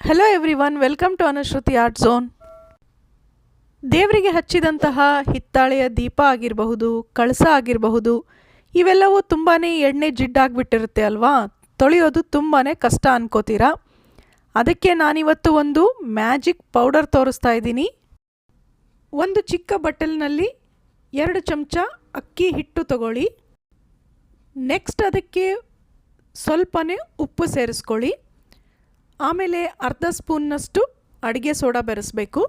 Hello everyone welcome to Anushruti art zone ದೇವರಿಗೆ ಹಚ್ಚಿದಂತಹ ಹಿತ್ತಾಳೆಯ ದೀಪ ಆಗಿರಬಹುದು, ಕಳಸ ಆಗಿರಬಹುದು, ಇವೆಲ್ಲವೂ ತುಂಬಾ ಎಣ್ಣೆ ಜಿಡ್ಡಾಗಿಬಿಟ್ಟಿರುತ್ತೆ ಅಲ್ವಾ? ತೊಳೆಯೋದು ತುಂಬಾ ಕಷ್ಟ ಅನ್ಕೋತೀರಾ? ಅದಕ್ಕೆ ನಾನಿವತ್ತು ಒಂದು ಮ್ಯಾಜಿಕ್ ಪೌಡರ್ ತೋರಿಸ್ತಾ ಇದ್ದೀನಿ. ಒಂದು ಚಿಕ್ಕ ಬಟ್ಟಲಿನಲ್ಲಿ ಎರಡು ಚಮಚ ಅಕ್ಕಿ ಹಿಟ್ಟು ತಗೊಳ್ಳಿ. ನೆಕ್ಸ್ಟ್ ಅದಕ್ಕೆ ಸ್ವಲ್ಪನೇ ಉಪ್ಪು ಸೇರಿಸ್ಕೊಳ್ಳಿ. ಆಮೇಲೆ ಅರ್ಧ ಸ್ಪೂನ್ನಷ್ಟು ಅಡುಗೆ ಸೋಡಾ ಬೆರೆಸಬೇಕು.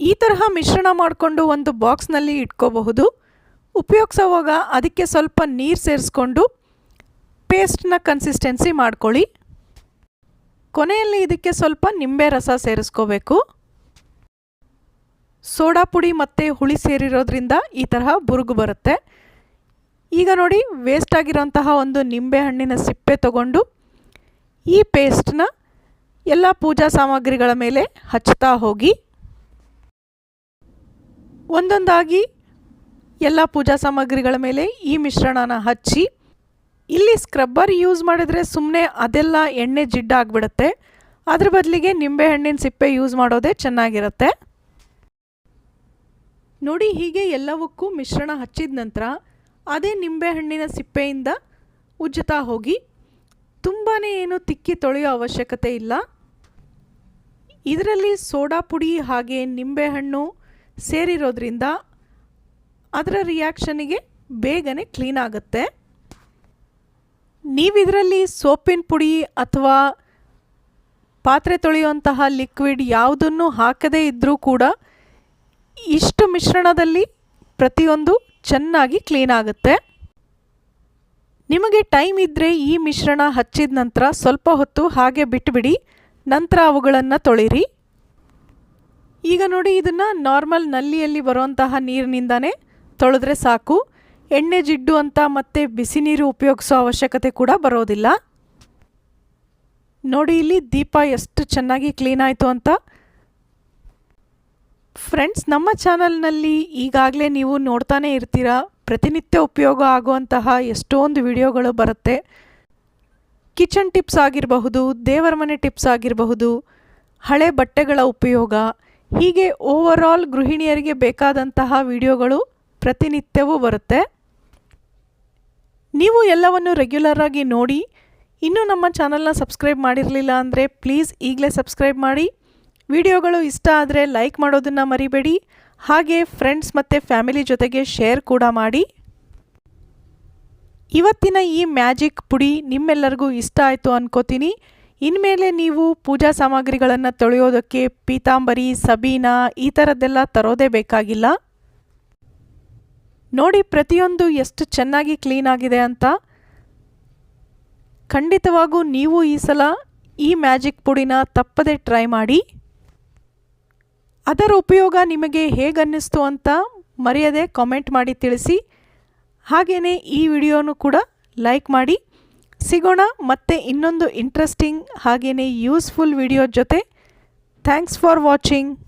ಈ ತರಹ ಮಿಶ್ರಣ ಮಾಡಿಕೊಂಡು ಒಂದು ಬಾಕ್ಸ್ನಲ್ಲಿ ಇಟ್ಕೋಬಹುದು. ಉಪಯೋಗಿಸೋವಾಗ ಅದಕ್ಕೆ ಸ್ವಲ್ಪ ನೀರು ಸೇರಿಸ್ಕೊಂಡು ಪೇಸ್ಟ್ನ ಕನ್ಸಿಸ್ಟೆನ್ಸಿ ಮಾಡ್ಕೊಳ್ಳಿ. ಕೊನೆಯಲ್ಲಿ ಇದಕ್ಕೆ ಸ್ವಲ್ಪ ನಿಂಬೆ ರಸ ಸೇರಿಸ್ಕೋಬೇಕು. ಸೋಡಾ ಪುಡಿ ಮತ್ತು ಹುಳಿ ಸೇರಿರೋದ್ರಿಂದ ಈ ತರಹ ಬುರುಗು ಬರುತ್ತೆ. ಈಗ ನೋಡಿ ವೇಸ್ಟ್ ಆಗಿರೋಂತಹ ಒಂದು ನಿಂಬೆ ಹಣ್ಣಿನ ಸಿಪ್ಪೆ ತಗೊಂಡು ಈ ಪೇಸ್ಟ್ನ ಎಲ್ಲ ಪೂಜಾ ಸಾಮಗ್ರಿಗಳ ಮೇಲೆ ಹಚ್ಚುತ್ತಾ ಹೋಗಿ. ಒಂದೊಂದಾಗಿ ಎಲ್ಲ ಪೂಜಾ ಸಾಮಗ್ರಿಗಳ ಮೇಲೆ ಈ ಮಿಶ್ರಣನ ಹಚ್ಚಿ. ಇಲ್ಲಿ ಸ್ಕ್ರಬ್ಬರ್ ಯೂಸ್ ಮಾಡಿದರೆ ಸುಮ್ಮನೆ ಅದೆಲ್ಲ ಎಣ್ಣೆ ಜಿಡ್ಡಾಗ್ಬಿಡುತ್ತೆ ಅದ್ರ ಬದಲಿಗೆ ನಿಂಬೆಹಣ್ಣಿನ ಸಿಪ್ಪೆ ಯೂಸ್ ಮಾಡೋದೇ ಚೆನ್ನಾಗಿರುತ್ತೆ. ನೋಡಿ ಹೀಗೆ ಎಲ್ಲವಕ್ಕೂ ಮಿಶ್ರಣ ಹಚ್ಚಿದ ನಂತರ ಅದೇ ನಿಂಬೆಹಣ್ಣಿನ ಸಿಪ್ಪೆಯಿಂದ ಉಜ್ಜುತ್ತಾ ಹೋಗಿ. ತುಂಬಾ ಏನು ತಿಕ್ಕಿ ತೊಳೆಯೋ ಅವಶ್ಯಕತೆ ಇಲ್ಲ. ಇದರಲ್ಲಿ ಸೋಡಾ ಪುಡಿ ಹಾಗೆ ನಿಂಬೆಹಣ್ಣು ಸೇರಿರೋದ್ರಿಂದ ಅದರ ರಿಯಾಕ್ಷನಿಗೆ ಬೇಗನೆ ಕ್ಲೀನ್ ಆಗುತ್ತೆ. ನೀವಿದರಲ್ಲಿ ಸೋಪಿನ ಪುಡಿ ಅಥವಾ ಪಾತ್ರೆ ತೊಳೆಯುವಂತಹ ಲಿಕ್ವಿಡ್ ಯಾವುದನ್ನು ಹಾಕದೇ ಇದ್ದರೂ ಕೂಡ ಇಷ್ಟು ಮಿಶ್ರಣದಲ್ಲಿ ಪ್ರತಿಯೊಂದು ಚೆನ್ನಾಗಿ ಕ್ಲೀನ್ ಆಗುತ್ತೆ. ನಿಮಗೆ ಟೈಮ್ ಇದ್ದರೆ ಈ ಮಿಶ್ರಣ ಹಚ್ಚಿದ ನಂತರ ಸ್ವಲ್ಪ ಹೊತ್ತು ಹಾಗೆ ಬಿಟ್ಟುಬಿಡಿ ನಂತರ ಅವುಗಳನ್ನು ತೊಳಿರಿ. ಈಗ ನೋಡಿ ಇದನ್ನು ನಾರ್ಮಲ್ ನಲ್ಲಿಯಲ್ಲಿ ಬರುವಂತಹ ನೀರಿನಿಂದನೇ ತೊಳೆದ್ರೆ ಸಾಕು. ಎಣ್ಣೆ ಜಿಡ್ಡು ಅಂತ ಮತ್ತೆ ಬಿಸಿ ನೀರು ಉಪಯೋಗಿಸೋ ಅವಶ್ಯಕತೆ ಕೂಡ ಬರೋದಿಲ್ಲ. ನೋಡಿ ಇಲ್ಲಿ ದೀಪ ಎಷ್ಟು ಚೆನ್ನಾಗಿ ಕ್ಲೀನ್ ಆಯಿತು ಅಂತ. ಫ್ರೆಂಡ್ಸ್, ನಮ್ಮ ಚಾನಲ್ನಲ್ಲಿ ಈಗಾಗಲೇ ನೀವು ನೋಡ್ತಾನೆ ಇರ್ತೀರಾ? ಪ್ರತಿನಿತ್ಯ ಉಪಯೋಗ ಆಗುವಂತಹ ಎಷ್ಟೊಂದು ವಿಡಿಯೋಗಳು ಬರುತ್ತೆ. ಕಿಚನ್ ಟಿಪ್ಸ್ ಆಗಿರಬಹುದು, ದೇವರ ಮನೆ ಟಿಪ್ಸ್ ಆಗಿರಬಹುದು, ಹಳೆ ಬಟ್ಟೆಗಳ ಉಪಯೋಗ, ಹೀಗೆ ಓವರ್ ಗೃಹಿಣಿಯರಿಗೆ ಬೇಕಾದಂತಹ ವಿಡಿಯೋಗಳು ಪ್ರತಿನಿತ್ಯವೂ ಬರುತ್ತೆ. ನೀವು ಎಲ್ಲವನ್ನು ರೆಗ್ಯುಲರ್ ಆಗಿ ನೋಡಿ, ಇನ್ನೂ ನಮ್ಮ ಚಾನಲ್ನ ಸಬ್ಸ್ಕ್ರೈಬ್ ಮಾಡಿರಲಿಲ್ಲ ಅಂದರೆ ಪ್ಲೀಸ್ ಈಗಲೇ ಸಬ್ಸ್ಕ್ರೈಬ್ ಮಾಡಿ. ವಿಡಿಯೋಗಳು ಇಷ್ಟ ಆದರೆ ಲೈಕ್ ಮಾಡೋದನ್ನು ಮರಿಬೇಡಿ. ಹಾಗೆ ಫ್ರೆಂಡ್ಸ್ ಮತ್ತು ಫ್ಯಾಮಿಲಿ ಜೊತೆಗೆ ಶೇರ್ ಕೂಡ ಮಾಡಿ. ಇವತ್ತಿನ ಈ ಮ್ಯಾಜಿಕ್ ಪುಡಿ ನಿಮ್ಮೆಲ್ಲರಿಗೂ ಇಷ್ಟ ಆಯಿತು ಅನ್ಕೋತೀನಿ. ಇನ್ಮೇಲೆ ನೀವು ಪೂಜಾ ಸಾಮಗ್ರಿಗಳನ್ನು ತೊಳೆಯೋದಕ್ಕೆ ಪೀತಾಂಬರಿ, ಸಬೀನಾ ಈ ಥರದ್ದೆಲ್ಲ ತರೋದೇ ಬೇಕಾಗಿಲ್ಲ. ನೋಡಿ ಪ್ರತಿಯೊಂದು ಎಷ್ಟು ಚೆನ್ನಾಗಿ ಕ್ಲೀನ್ ಆಗಿದೆ ಅಂತ. ಖಂಡಿತವಾಗೂ ನೀವು ಈ ಸಲ ಈ ಮ್ಯಾಜಿಕ್ ಪುಡಿನ ತಪ್ಪದೆ ಟ್ರೈ ಮಾಡಿ. ಅದರ ಉಪಯೋಗ ನಿಮಗೆ ಹೇಗನ್ನಿಸ್ತು ಅಂತ ಮರೆಯದೆ ಕಾಮೆಂಟ್ ಮಾಡಿ ತಿಳಿಸಿ. ಹಾಗೆಯೇ ಈ ವಿಡಿಯೋನು ಕೂಡ ಲೈಕ್ ಮಾಡಿ. ಸಿಗೋಣ ಮತ್ತೆ ಇನ್ನೊಂದು ಇಂಟ್ರೆಸ್ಟಿಂಗ್ ಹಾಗೆಯೇ ಯೂಸ್ಫುಲ್ ವಿಡಿಯೋ ಜೊತೆ. Thanks for watching